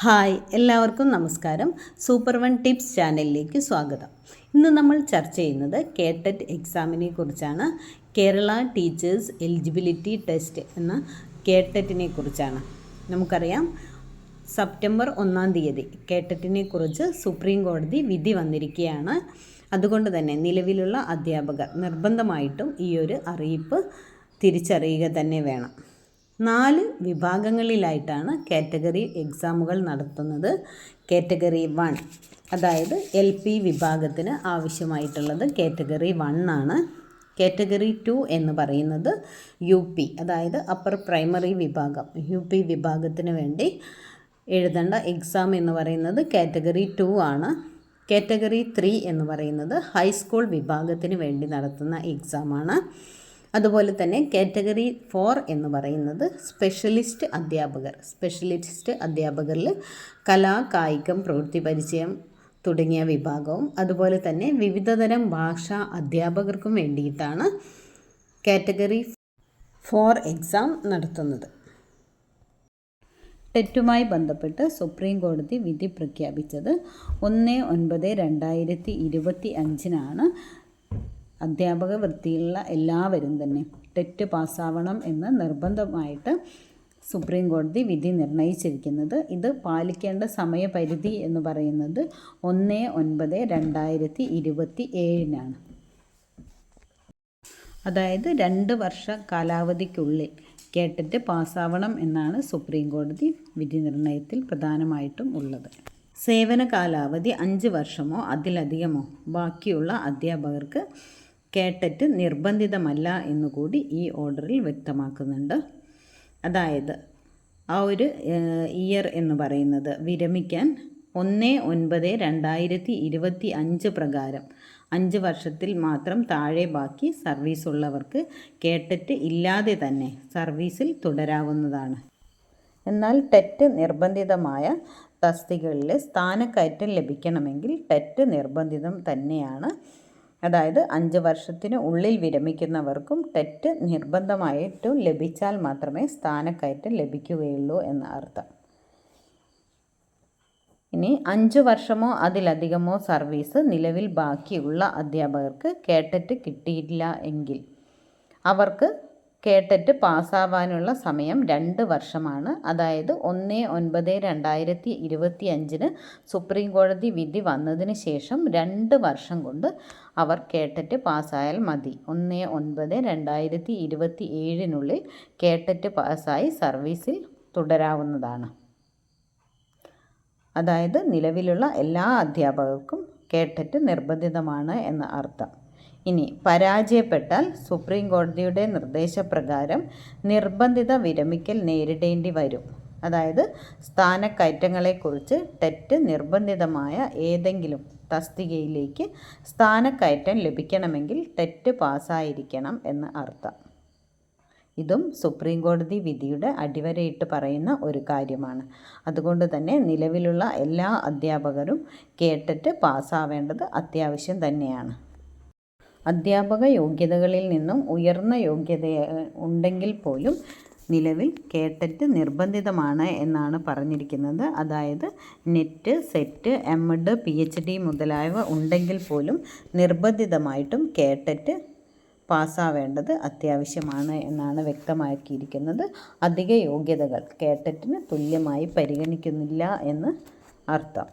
Hi എല്ലാവർക്കും നമസ്കാരം. Super one tips ചാനലിലേക്ക് സ്വാഗതം. ഇന്ന് നമ്മൾ ചർച്ച ചെയ്യുന്നത് കേട്ടറ്റ് എക്സാമിനെ കുറിച്ചാണ്. കേരള ടീച്ചേഴ്സ് എലിജിബിലിറ്റി ടെസ്റ്റ് എന്ന കേട്ടറ്റിനെ കുറിച്ചാണ്. നമുക്കറിയാം സെപ്റ്റംബർ ഒന്നാം തീയതി കേട്ടറ്റിനെ കുറിച്ച് സുപ്രീം കോടതി വിധി വന്നിരിക്കുകയാണ്. അതുകൊണ്ട് തന്നെ നിലവിലുള്ള അധ്യാപകർ നിർബന്ധമായിട്ടും ഈ ഒരു അറിയിപ്പ് തിരിച്ചറിയുക തന്നെ വേണം. നാല് വിഭാഗങ്ങളിലായിട്ടാണ് കാറ്റഗറി എക്സാമുകൾ നടത്തുന്നത്. കാറ്റഗറി വൺ അതായത് എൽ പി വിഭാഗത്തിന് ആവശ്യമായിട്ടുള്ളത് കാറ്റഗറി വൺ ആണ്. കാറ്റഗറി ടു എന്ന് പറയുന്നത് യു പി അതായത് അപ്പർ പ്രൈമറി വിഭാഗം. യു പി വിഭാഗത്തിന് വേണ്ടി എഴുതേണ്ട എക്സാം എന്ന് പറയുന്നത് കാറ്റഗറി ടു ആണ്. കാറ്റഗറി ത്രീ എന്ന് പറയുന്നത് ഹൈസ്കൂൾ വിഭാഗത്തിന് വേണ്ടി നടത്തുന്ന എക്സാമാണ് അതുപോലെ തന്നെ കാറ്റഗറി ഫോർ എന്ന് പറയുന്നത് സ്പെഷ്യലിസ്റ്റ് അധ്യാപകർ. സ്പെഷ്യലിസ്റ്റ് അധ്യാപകരിൽ കലാ കായികം പ്രവൃത്തി പരിചയം തുടങ്ങിയ വിഭാഗവും അതുപോലെ തന്നെ വിവിധതരം ഭാഷാ അധ്യാപകർക്കും വേണ്ടിയിട്ടാണ് കാറ്റഗറി ഫോർ എക്സാം നടത്തുന്നത്. ടെറ്റുമായി ബന്ധപ്പെട്ട് സുപ്രീം കോടതി വിധി പ്രഖ്യാപിച്ചത് ഒന്ന് ഒൻപത് രണ്ടായിരത്തി ഇരുപത്തി അഞ്ചിനാണ്. അധ്യാപക വൃത്തിയിലുള്ള എല്ലാവരും തന്നെ ടെറ്റ് പാസ്സാവണം എന്ന് നിർബന്ധമായിട്ട് സുപ്രീം കോടതി വിധി നിർണയിച്ചിരിക്കുന്നത്. ഇത് പാലിക്കേണ്ട സമയപരിധി എന്ന് പറയുന്നത് ഒന്ന് ഒൻപത് രണ്ടായിരത്തി ഇരുപത്തി ഏഴിനാണ് അതായത് രണ്ട് വർഷ കാലാവധിക്കുള്ളിൽ കേട്ടിട്ട് പാസ്സാവണം എന്നാണ് സുപ്രീം കോടതി വിധി നിർണയത്തിൽ പ്രധാനമായിട്ടും ഉള്ളത്. സേവന കാലാവധി അഞ്ച് വർഷമോ അതിലധികമോ ബാക്കിയുള്ള അധ്യാപകർക്ക് കേട്ടറ്റ് നിർബന്ധിതമല്ല എന്നുകൂടി ഈ ഓർഡറിൽ വ്യക്തമാക്കുന്നുണ്ട്. അതായത് ആ ഒരു ഇയർ എന്ന് പറയുന്നത് വിരമിക്കാൻ ഒന്ന് ഒൻപത് രണ്ടായിരത്തി ഇരുപത്തി അഞ്ച് പ്രകാരം അഞ്ച് വർഷത്തിൽ മാത്രം താഴെ ബാക്കി സർവീസ് ഉള്ളവർക്ക് കേട്ടറ്റ് ഇല്ലാതെ തന്നെ സർവീസിൽ തുടരാവുന്നതാണ്. എന്നാൽ ടെറ്റ് നിർബന്ധിതമായ തസ്തികകളിൽ സ്ഥാനക്കയറ്റം ലഭിക്കണമെങ്കിൽ ടെറ്റ് നിർബന്ധിതം തന്നെയാണ് അതായത് അഞ്ച് വർഷത്തിന് ഉള്ളിൽ വിരമിക്കുന്നവർക്കും ടെറ്റ് നിർബന്ധമായിട്ടും ലഭിച്ചാൽ മാത്രമേ സ്ഥാനക്കയറ്റം ലഭിക്കുകയുള്ളൂ എന്ന അർത്ഥം. ഇനി അഞ്ച് വർഷമോ അതിലധികമോ സർവീസ് നിലവിൽ ബാക്കിയുള്ള അധ്യാപകർക്ക് കേട്ടറ്റ് കിട്ടിയില്ല എങ്കിൽ അവർക്ക് കേട്ടറ്റ് പാസ്സാവാനുള്ള സമയം രണ്ട് വർഷമാണ്. അതായത് ഒന്ന് ഒൻപത് രണ്ടായിരത്തി ഇരുപത്തി അഞ്ചിന് സുപ്രീം കോടതി വിധി വന്നതിന് ശേഷം രണ്ട് വർഷം കൊണ്ട് അവർ കേട്ടറ്റ് പാസ്സായാൽ മതി. ഒന്ന് ഒൻപത് രണ്ടായിരത്തി ഇരുപത്തി ഏഴിനുള്ളിൽ കേട്ടറ്റ് പാസ്സായി സർവീസിൽ തുടരാവുന്നതാണ്. അതായത് നിലവിലുള്ള എല്ലാ അധ്യാപകർക്കും കേട്ടറ്റ് നിർബന്ധിതമാണ് എന്ന അർത്ഥം. ഇനി പരാജയപ്പെട്ടാൽ സുപ്രീം കോടതിയുടെ നിർദ്ദേശപ്രകാരം നിർബന്ധിത വിരമിക്കൽ നേരിടേണ്ടി വരും. അതായത് സ്ഥാനക്കയറ്റങ്ങളെക്കുറിച്ച് തെറ്റ് നിർബന്ധിതമായ ഏതെങ്കിലും തസ്തികയിലേക്ക് സ്ഥാനക്കയറ്റം ലഭിക്കണമെങ്കിൽ തെറ്റ് പാസ്സായിരിക്കണം എന്ന് അർത്ഥം. ഇതും സുപ്രീം കോടതി വിധിയുടെ അടിവരയിട്ട് പറയുന്ന ഒരു കാര്യമാണ്. അതുകൊണ്ട് തന്നെ നിലവിലുള്ള എല്ലാ അധ്യാപകരും കേട്ടിട്ട് പാസ്സാവേണ്ടത് അത്യാവശ്യം തന്നെയാണ്. അധ്യാപക യോഗ്യതകളിൽ നിന്നും ഉയർന്ന യോഗ്യത ഉണ്ടെങ്കിൽ പോലും നിലവിൽ കേട്ടറ്റ് നിർബന്ധിതമാണ് എന്നാണ് പറഞ്ഞിരിക്കുന്നത്. അതായത് NET SET M Ed P H D മുതലായവ ഉണ്ടെങ്കിൽ പോലും നിർബന്ധിതമായിട്ടും കേട്ടറ്റ് പാസ്സാവേണ്ടത് അത്യാവശ്യമാണ് എന്നാണ് വ്യക്തമാക്കിയിരിക്കുന്നത്. അധിക യോഗ്യതകൾ കേട്ടറ്റിന് തുല്യമായി പരിഗണിക്കുന്നില്ല എന്ന് അർത്ഥം.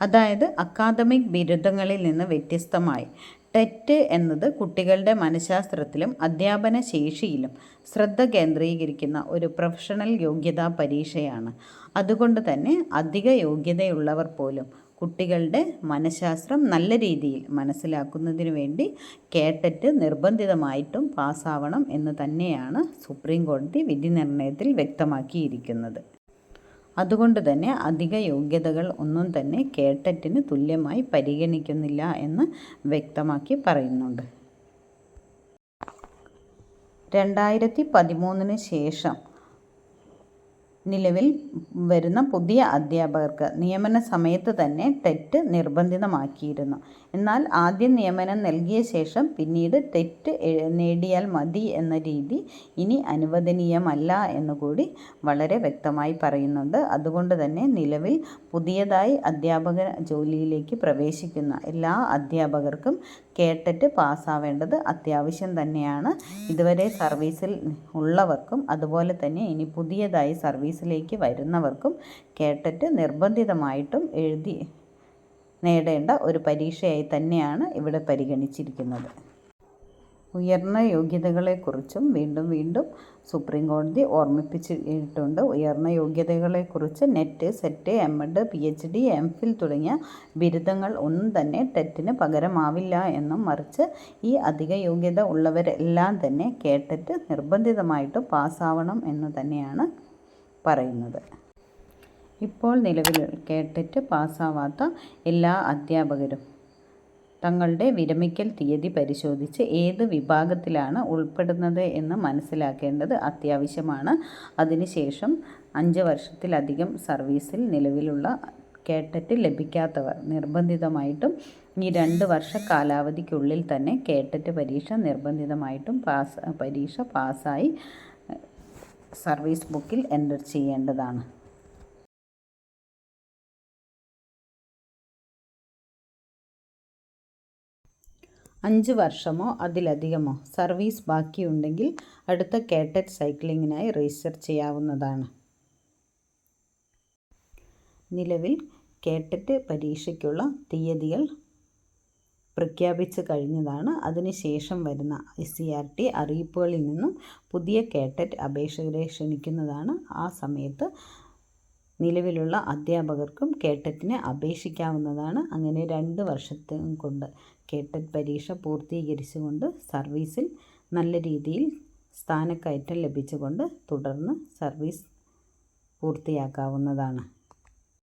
അതായത് അക്കാദമിക് ബിരുദങ്ങളിൽ നിന്ന് വ്യത്യസ്തമായി. ടെറ്റ് എന്നത് കുട്ടികളുടെ മനഃശാസ്ത്രത്തിലും അധ്യാപന ശേഷിയിലും ശ്രദ്ധ കേന്ദ്രീകരിക്കുന്ന ഒരു പ്രൊഫഷണൽ യോഗ്യതാ പരീക്ഷയാണ്. അതുകൊണ്ട് തന്നെ അധിക യോഗ്യതയുള്ളവർ പോലും കുട്ടികളുടെ മനഃശാസ്ത്രം നല്ല രീതിയിൽ മനസ്സിലാക്കുന്നതിന് വേണ്ടി കേട്ടറ്റ് നിർബന്ധിതമായിട്ടും പാസ്സാവണം എന്ന് തന്നെയാണ് സുപ്രീം കോടതി വിധി നിർണയത്തിൽ വ്യക്തമാക്കിയിരിക്കുന്നത്. അതുകൊണ്ട് തന്നെ അധിക യോഗ്യതകൾ ഒന്നും തന്നെ കേട്ടറ്റിന് തുല്യമായി പരിഗണിക്കുന്നില്ല എന്ന് വ്യക്തമാക്കി പറയുന്നുണ്ട്. രണ്ടായിരത്തി പതിമൂന്നിന് ശേഷം നിലവിൽ വരുന്ന പുതിയ അധ്യാപകർക്ക് നിയമന സമയത്ത് തന്നെ ടെറ്റ് നിർബന്ധിതമാക്കിയിരുന്നു. എന്നാൽ ആദ്യം നിയമനം നൽകിയ ശേഷം പിന്നീട് ടെറ്റ് നേടിയാൽ മതി എന്ന രീതി ഇനി അനുവദനീയമല്ല എന്നുകൂടി വളരെ വ്യക്തമായി പറയുന്നുണ്ട്. അതുകൊണ്ട് തന്നെ നിലവിൽ പുതിയതായി അധ്യാപക ജോലിയിലേക്ക് പ്രവേശിക്കുന്ന എല്ലാ അധ്യാപകർക്കും കേട്ടിട്ട് പാസ്സാവേണ്ടത് അത്യാവശ്യം തന്നെയാണ്. ഇതുവരെ സർവീസിൽ ഉള്ളവർക്കും അതുപോലെ തന്നെ ഇനി പുതിയതായി സർവീസിലേക്ക് വരുന്നവർക്കും കേട്ടറ്റ് നിർബന്ധിതമായിട്ടും എഴുതി നേടേണ്ട ഒരു പരീക്ഷയായി തന്നെയാണ് ഇവിടെ പരിഗണിച്ചിരിക്കുന്നത്. ഉയർന്ന യോഗ്യതകളെക്കുറിച്ചും വീണ്ടും വീണ്ടും സുപ്രീം കോടതി ഓർമ്മിപ്പിച്ചിട്ടുണ്ട്. ഉയർന്ന യോഗ്യതകളെക്കുറിച്ച് NET SET M Ed P H D M Phil തുടങ്ങിയ ബിരുദങ്ങൾ ഒന്നും തന്നെ ടെറ്റിന് പകരമാവില്ല എന്നും മറിച്ച് ഈ അധിക യോഗ്യത ഉള്ളവരെല്ലാം തന്നെ കേട്ടിട്ട് നിർബന്ധിതമായിട്ടും പാസ്സാവണം എന്ന് തന്നെയാണ് പറയുന്നത്. ഇപ്പോൾ നിലവിൽ കേട്ടിട്ട് പാസ്സാവാത്ത എല്ലാ അധ്യാപകരും തങ്ങളുടെ വിരമിക്കൽ തീയതി പരിശോധിച്ച് ഏത് വിഭാഗത്തിലാണ് ഉൾപ്പെടുന്നത് എന്ന് മനസ്സിലാക്കേണ്ടത് അത്യാവശ്യമാണ്. അതിനുശേഷം അഞ്ച് വർഷത്തിലധികം സർവീസിൽ നിലവിലുള്ള കേട്ടറ്റ് ലഭിക്കാത്തവർ നിർബന്ധിതമായിട്ടും ഈ രണ്ട് വർഷ കാലാവധിക്കുള്ളിൽ തന്നെ കേട്ടറ്റ് പരീക്ഷ നിർബന്ധിതമായിട്ടും പാസ് പരീക്ഷ പാസ്സായി സർവീസ് ബുക്കിൽ എന്റർ ചെയ്യേണ്ടതാണ്. അഞ്ച് വർഷമോ അതിലധികമോ സർവീസ് ബാക്കിയുണ്ടെങ്കിൽ അടുത്ത കേട്ടറ്റ് സൈക്ലിങ്ങിനായി രജിസ്റ്റർ ചെയ്യാവുന്നതാണ്. നിലവിൽ കേട്ടറ്റ് പരീക്ഷയ്ക്കുള്ള തീയതികൾ പ്രഖ്യാപിച്ചു കഴിഞ്ഞതാണ്. അതിനുശേഷം വരുന്ന എസ് സി ആർ ടി അറിയിപ്പുകളിൽ നിന്നും പുതിയ കേട്ടറ്റ് അപേക്ഷകരെ ക്ഷണിക്കുന്നതാണ്. ആ സമയത്ത് നിലവിലുള്ള അധ്യാപകർക്കും കേട്ടറ്റിന് അപേക്ഷിക്കാവുന്നതാണ്. അങ്ങനെ രണ്ട് വർഷത്തും കൊണ്ട് കേട്ടറ്റ് പരീക്ഷ പൂർത്തീകരിച്ചുകൊണ്ട് സർവീസിൽ നല്ല രീതിയിൽ സ്ഥാനക്കയറ്റം ലഭിച്ചുകൊണ്ട് തുടർന്ന് സർവീസ് പൂർത്തിയാക്കാവുന്നതാണ്.